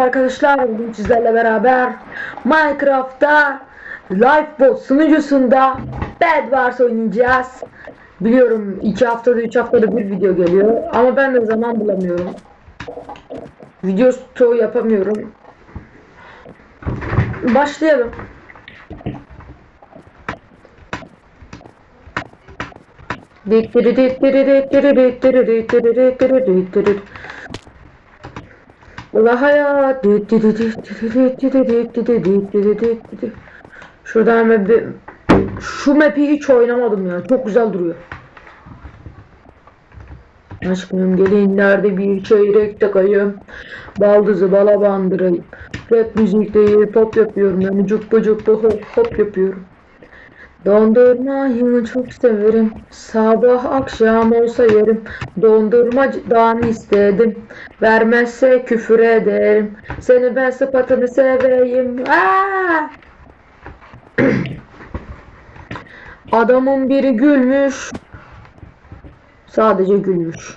Arkadaşlar bugün sizlerle beraber Minecraft'ta Lifebot sunucusunda Bed Wars oynayacağız. Biliyorum 2 haftada 3 haftada bir video geliyor ama ben de zaman bulamıyorum. Video stoğu yapamıyorum. Başlayalım. Ula hayat. Şuradan hemen bir şu map'i hiç oynamadım ya. Çok güzel duruyor. Aşkım gelin nerede bir çeyrek takayım. Baldızı bala bandırayım. Rap müzikte pop yapıyorum. Yani cukba cukba hop hop yapıyorum. Dondurmayı çok severim. Sabah akşam olsa yerim. Dondurmadan istedim. Vermezse küfür ederim. Seni ben sıfatını seveyim. Adamın biri gülmüş. Sadece gülmüş.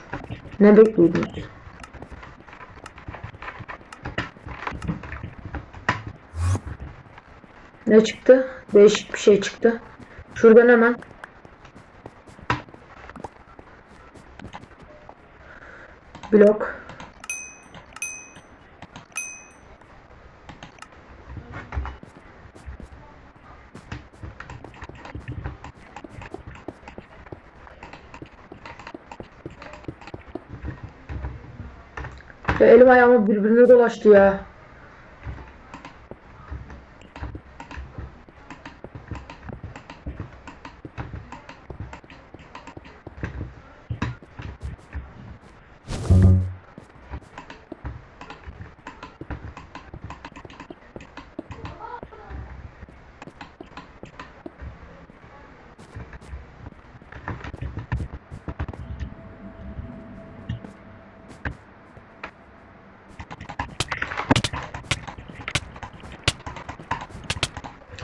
Ne bekliyordunuz? Ne çıktı? Değişik bir şey çıktı. Şuradan hemen. Blok. Elim ayağımı birbirine dolaştı ya.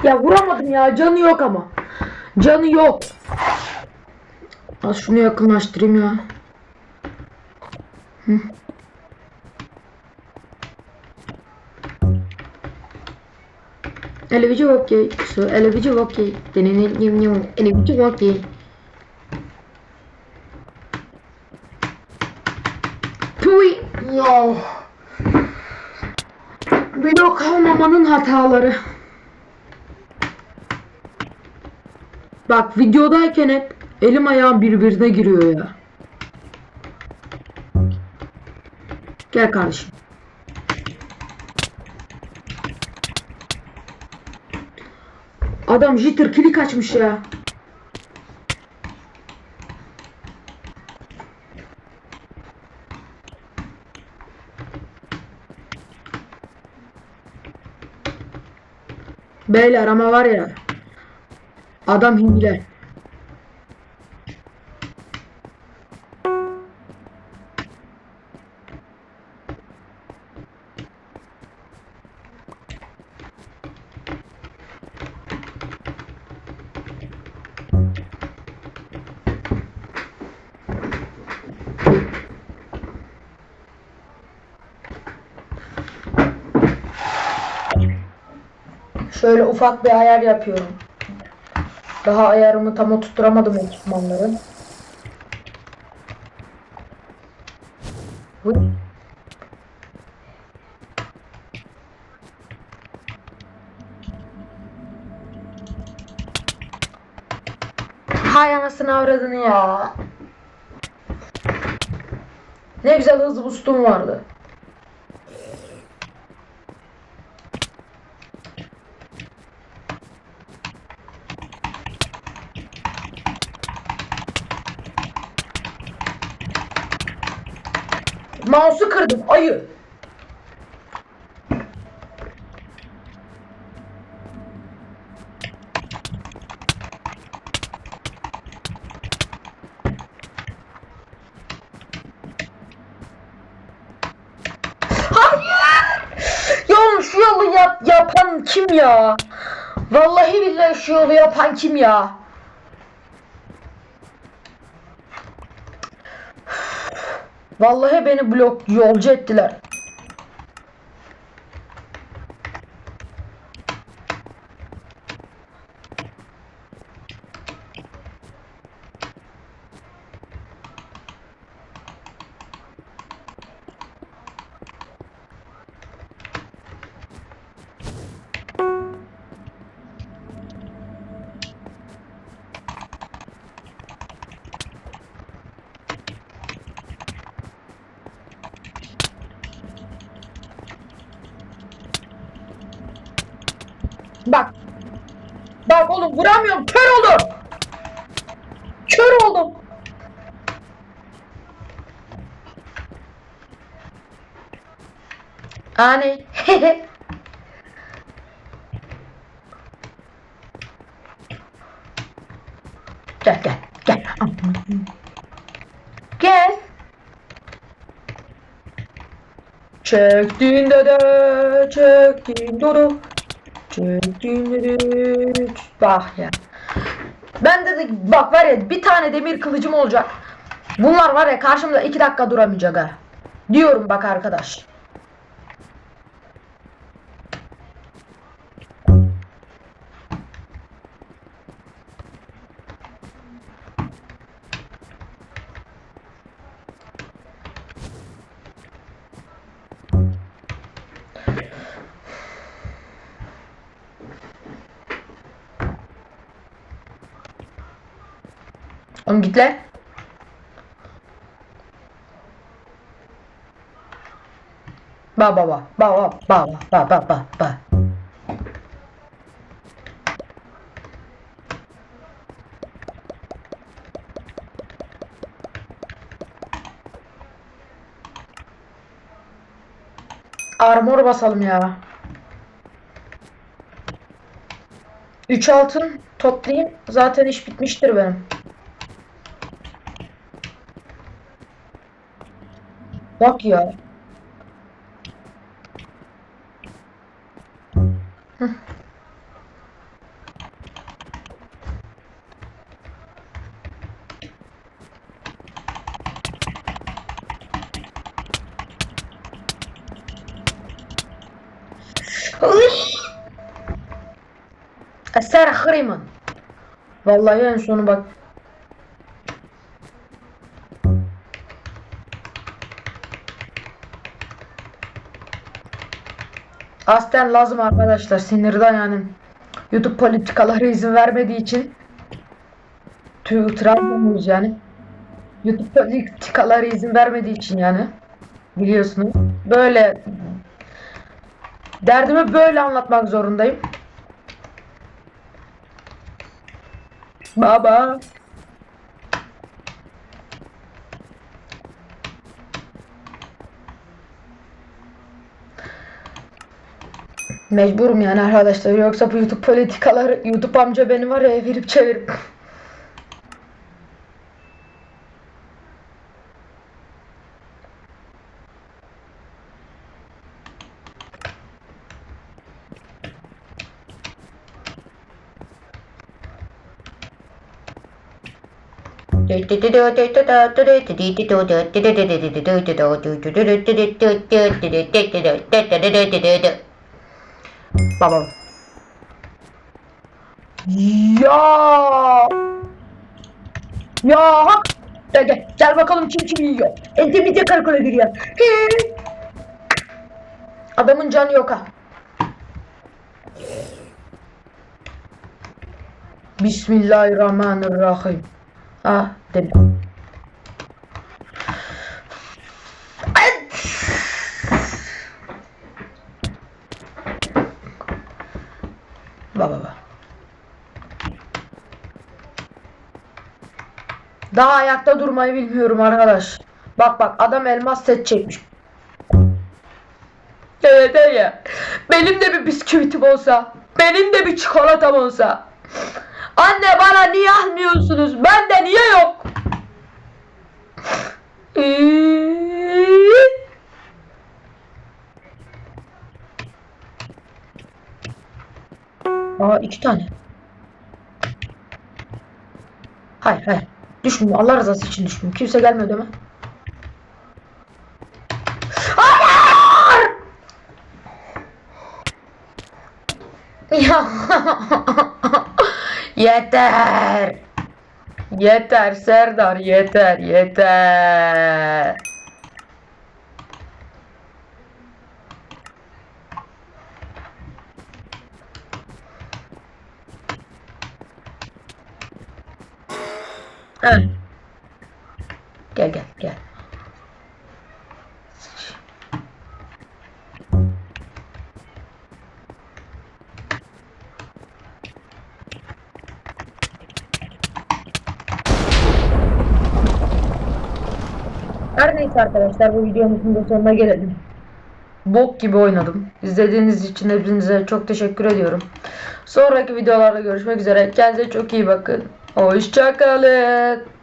Ya vuramadım ya. Canı yok ama. Canı yok. Az şunu yakınlaştırayım ya. Hı. Elevici okey. Su elevici okey. Deneneyim elevici okey. Puy. Ya. Blok almamanın hataları. Bak videodayken hep elim ayağım birbirine giriyor ya. Gel kardeşim. Adam jitter kilik açmış ya. Beyler ama var ya. Adam hile. Şöyle ufak bir ayar yapıyorum. Daha ayarımı tam oturtturamadım ekipmanların. Bu Hay anasını avradını ya. Ne güzel hız boostum vardı. Mouse'u kırdım ayı. Şu yolu yap yapan kim ya? Vallahi billahi şu yolu yapan kim ya? Vallahi beni blok yolcu ettiler. Bak. Bak oğlum vuramıyorum. Kör oldum. Kör oldum. Ani. gel gel gel. Gel. Çektiğinde de çektiğinde de bak ya. Ben de bak var ya bir tane demir kılıcım olacak. Bunlar var ya karşımda iki dakika duramayacak ha. Diyorum bak arkadaş. Oğlum git lan. Ba ba ba ba ba ba ba ba ba ba. Armor basalım ya. 3 altın toplayayım. Zaten iş bitmiştir benim. Bak ya. Uy! Eser hırımın. Vallahi en sonu bak. Aslen lazım arkadaşlar sinirden yani. YouTube politikaları izin vermediği için Trabzonluyuz yani. YouTube politikaları izin vermediği için yani. Biliyorsunuz. Böyle derdimi böyle anlatmak zorundayım. Baba. Mecburum yani arkadaşlar. Yoksa bu YouTube politikaları YouTube amca beni var ya evirip çevirip. Baba. Ya. Ya. Gel gel. Gel bakalım kim kim yiyor. Entemize karakola giriyor. Adamın canı yok ha. Bismillahirrahmanirrahim. Ah dedim. Baba baba. Daha ayakta durmayı bilmiyorum arkadaş. Bak bak adam elmas set çekmiş. Evet ya. Benim de bir bisküvitim olsa. Benim de bir çikolatam olsa. Anne bana niye almıyorsunuz? Bende niye yok? Aa iki tane. Hayır hayır. Düşmüyor. Allah rızası için düşmüyor. Kimse gelmiyor değil mi? Yeter. Yeter Serdar yeter yeter. Ha. Gel gel gel. Her neyse arkadaşlar bu videomuzun da sonuna gelelim. Bok gibi oynadım. İzlediğiniz için hepinize çok teşekkür ediyorum. Sonraki videolarda görüşmek üzere. Kendinize çok iyi bakın. Hoşçakalın.